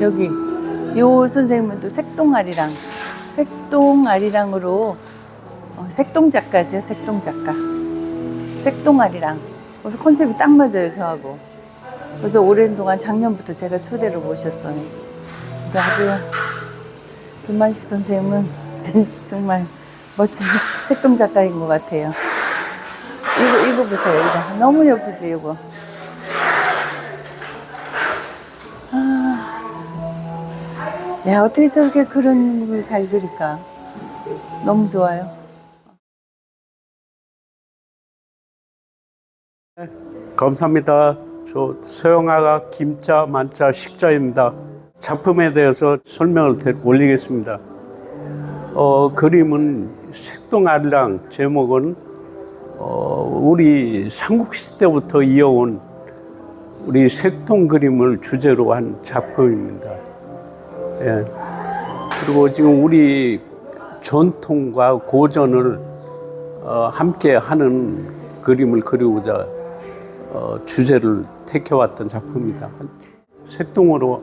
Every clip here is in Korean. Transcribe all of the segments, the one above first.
여기. 요 선생님은 또 색동아리랑 색동아리랑으로 어, 색동 작가죠 색동 작가. 색동아리랑. 그래서 컨셉이 딱 맞아요 저하고. 그래서 오랜 동안 작년부터 제가 초대를 모셨어요. 아주 김만식 선생님은 진- 정말 멋진 색동 작가인 것 같아요. 이거 이거 보세요 이거. 너무 예쁘지 이거 야, 어떻게 저렇게 그런 걸 잘 그릴까? 너무 좋아요. 감사합니다. 저 서영아가 김자 만자 식자입니다. 작품에 대해서 설명을 대- 올리겠습니다. 어, 그림은 색동알랑 제목은 어, 우리 삼국시 때부터 이어온 우리 색동 그림을 주제로 한 작품입니다. 예. 그리고 지금 우리 전통과 고전을 어, 함께 하는 그림을 그리고자 어, 주제를 택해왔던 작품입니다. 색동으로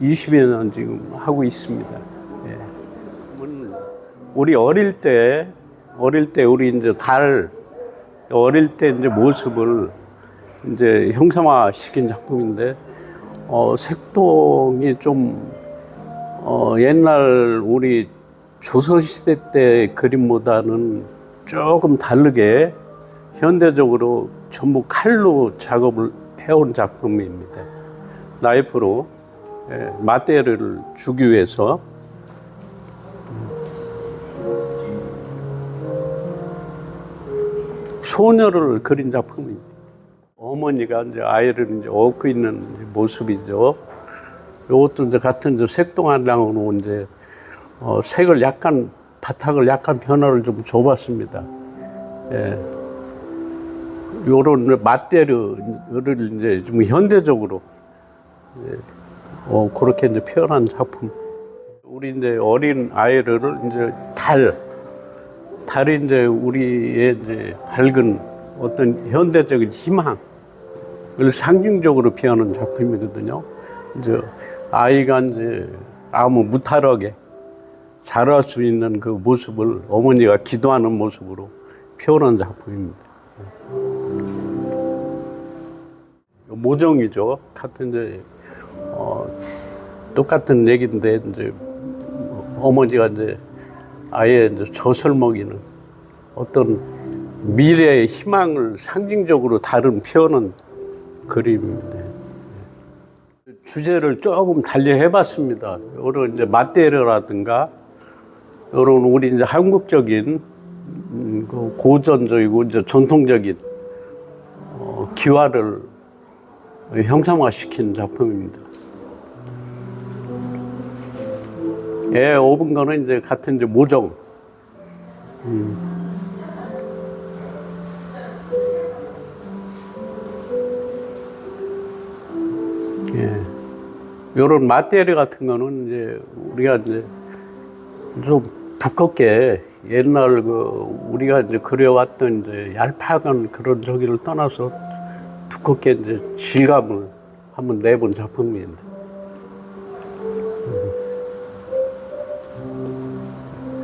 20여 년 지금 하고 있습니다. 예. 음, 우리 어릴 때, 어릴 때 우리 이제 달, 어릴 때 이제 모습을 이제 형상화 시킨 작품인데, 어, 색동이 좀, 어, 옛날 우리 조선시대 때 그림보다는 조금 다르게 현대적으로 전부 칼로 작업을 해온 작품입니다. 나이프로 예, 맞대를 주기 위해서 소녀를 그린 작품입니다. 어머니가 이제 아이를 이제 업고 있는 모습이죠. 이것도 이제 같은 이제 색동안랑으로 이제 어, 색을 약간 바탕을 약간 변화를 좀 줘봤습니다. 예. 요런 맞대를 이제 좀 현대적으로 예, 어, 그렇게 이제 표현한 작품. 우리 이제 어린 아이를 이제 달, 달이 이제 우리의 이제 밝은 어떤 현대적인 희망을 상징적으로 표현하는 작품이거든요. 이제 아이가 아무 무탈하게 자랄 수 있는 그 모습을 어머니가 기도하는 모습으로 표현한 작품입니다. 모정이죠. 같은 이제 어, 똑같은 얘기인데 이제 어머니가 이제 아예 이제 젖을 먹이는 어떤 미래의 희망을 상징적으로 다룬 표현은 그림입니다. 주제를 조금 달리 해봤습니다. 이런 이제 맞대려라든가 이런 우리 이제 한국적인 음, 그 고전적이고 이제 전통적인 어, 기와를 형상화시킨 작품입니다. 예, 5분 거는 이제 같은 이제 모정. 음. 요런 맛대리 같은 거는 이제 우리가 이제 좀 두껍게 옛날 그 우리가 이제 그려왔던 이제 얄팍한 그런 저기를 떠나서 두껍게 이제 질감을 한번 내본 작품입니다.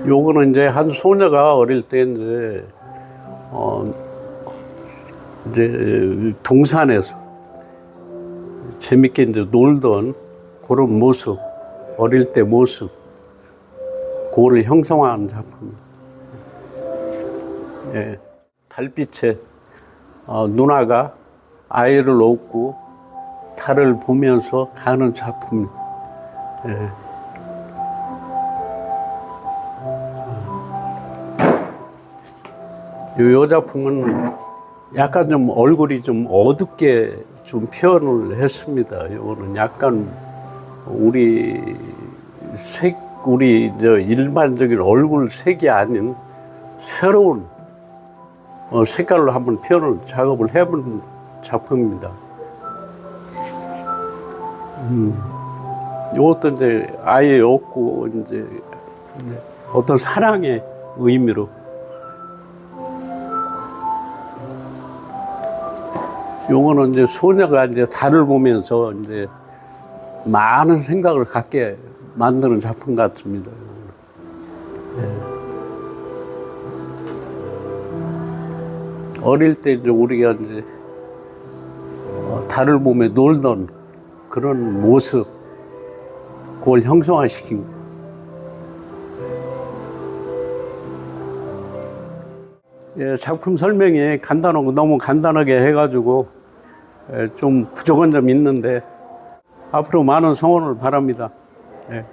요거는 이제 한 소녀가 어릴 때 이제 어 이제 동산에서 재밌게 이제 놀던 그런 모습, 어릴 때 모습, 그거를 형성한 작품입니다. 예, 달빛에 어, 누나가 아이를 업고 달을 보면서 가는 작품. 예. 요, 요 작품은 약간 좀 얼굴이 좀 어둡게 좀 표현을 했습니다. 요거는 약간 우리 색, 우리 저 일반적인 얼굴 색이 아닌 새로운 어, 색깔로 한번 표현을 작업을 해본 작품입니다. 음, 이것도 이제 아예 없고 이제 어떤 사랑의 의미로 요거는 이제 소녀가 이제 달을 보면서 이제 많은 생각을 갖게 만드는 작품 같습니다. 예. 어릴 때 이제 우리가 이제 어, 달을 보며 놀던 그런 모습, 그걸 형성화시킨. 예, 작품 설명이 간단하고 너무 간단하게 해가지고 예, 좀 부족한 점이 있는데 앞으로 많은 성원을 바랍니다. 예.